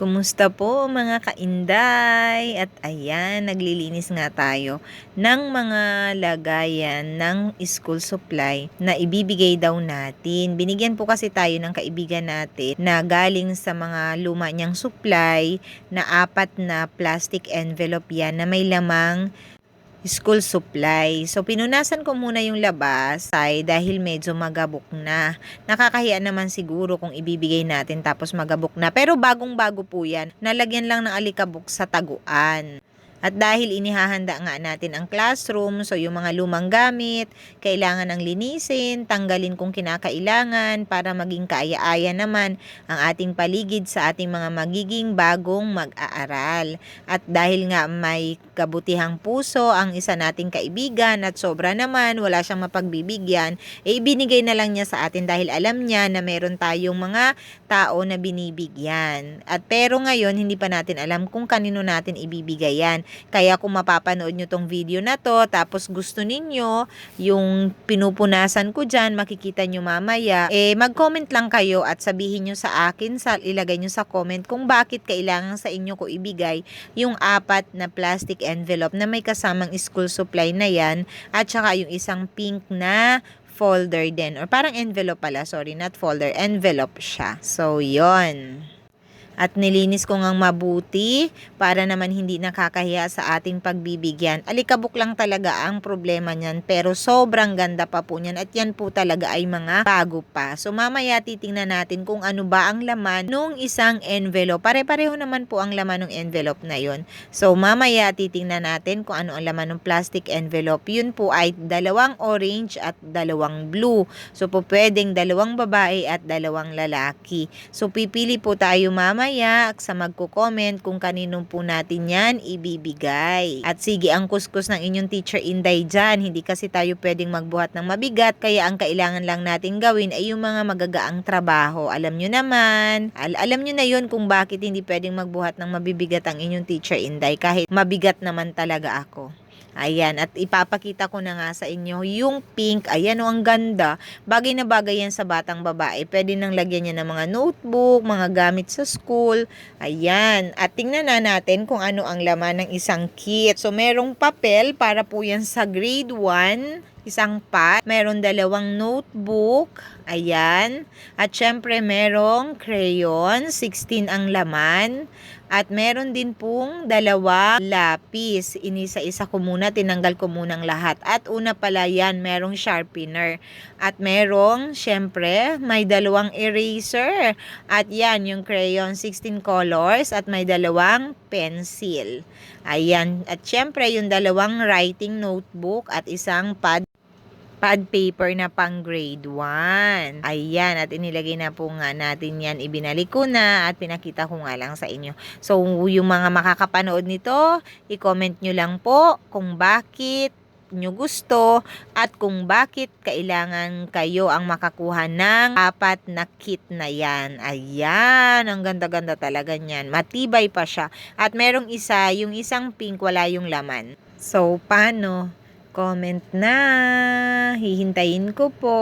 Kumusta po mga kainday? At ayan, naglilinis nga tayo ng mga lagayan ng school supply na ibibigay daw natin. Binigyan po kasi tayo ng kaibigan natin na galing sa mga luma niyang supply na apat na plastic envelope yan na may lamang school supply. So, pinunasan ko muna yung labas ay dahil medyo magabok na. Nakakahiya naman siguro kung ibibigay natin tapos magabok na. Pero bagong-bago po yan. Nalagyan lang ng alikabok sa taguan. At dahil inihahanda nga natin ang classroom, so yung mga lumang gamit, kailangan ng linisin, tanggalin kung kinakailangan para maging kaaya-aya naman ang ating paligid sa ating mga magiging bagong mag-aaral. At dahil nga may kabutihang puso ang isa nating kaibigan at sobra naman, wala siyang mapagbibigyan, e ibinigay na lang niya sa atin dahil alam niya na meron tayong mga tao na binibigyan. At pero ngayon, hindi pa natin alam kung kanino natin ibibigay yan. Kaya kung mapapanood nyo tong video na to, tapos gusto ninyo, yung pinupunasan ko dyan, makikita nyo mamaya, eh mag-comment lang kayo at sabihin nyo sa akin, sa, ilagay nyo sa comment kung bakit kailangan sa inyo ko ibigay yung apat na plastic envelope na may kasamang school supply na yan at saka yung isang pink na folder din or parang envelope pala, sorry, not folder, envelope siya. So, yon at nilinis ko ngang mabuti para naman hindi nakakahiya sa ating pagbibigyan. Alikabok lang talaga ang problema niyan pero sobrang ganda pa po niyan at yan po talaga ay mga bago pa. So mamaya titingnan natin kung ano ba ang laman nung isang envelope. Pare-pareho naman po ang laman ng envelope na yon. So mamaya titingnan natin kung ano ang laman ng plastic envelope. Yun po ay dalawang orange at dalawang blue. So po pwedeng dalawang babae at dalawang lalaki. So pipili po tayo mamaya mamaya sa magko-comment kung kanino po natin yan ibibigay. At sige ang kuskus ng inyong teacher Inday dyan. Hindi kasi tayo pwedeng magbuhat ng mabigat kaya ang kailangan lang natin gawin ay yung mga magagaang trabaho. Alam nyo naman, al alam nyo na yun kung bakit hindi pwedeng magbuhat ng mabibigat ang inyong teacher Inday kahit mabigat naman talaga ako. Ayan, at ipapakita ko na nga sa inyo yung pink. Ayan, o, ang ganda. Bagay na bagay yan sa batang babae. Pwede nang lagyan niya ng mga notebook, mga gamit sa school. Ayan, at tingnan na natin kung ano ang laman ng isang kit. So, merong papel para po yan sa grade 1 isang pad, meron dalawang notebook, ayan, at syempre merong crayon, 16 ang laman, at meron din pong dalawa lapis. Inisa-isa ko muna, tinanggal ko munang lahat. At una pala yan, merong sharpener. At merong, syempre, may dalawang eraser. At yan, yung crayon 16 colors. At may dalawang pencil. Ayan. At syempre, yung dalawang writing notebook at isang pad pad paper na pang grade 1. Ayan, at inilagay na po nga natin yan. Ibinalik ko na at pinakita ko nga lang sa inyo. So, yung mga makakapanood nito, i-comment nyo lang po kung bakit nyo gusto at kung bakit kailangan kayo ang makakuha ng apat na kit na yan. Ayan, ang ganda-ganda talaga niyan. Matibay pa siya. At merong isa, yung isang pink, wala yung laman. So, paano? Comment na. Hihintayin ko po.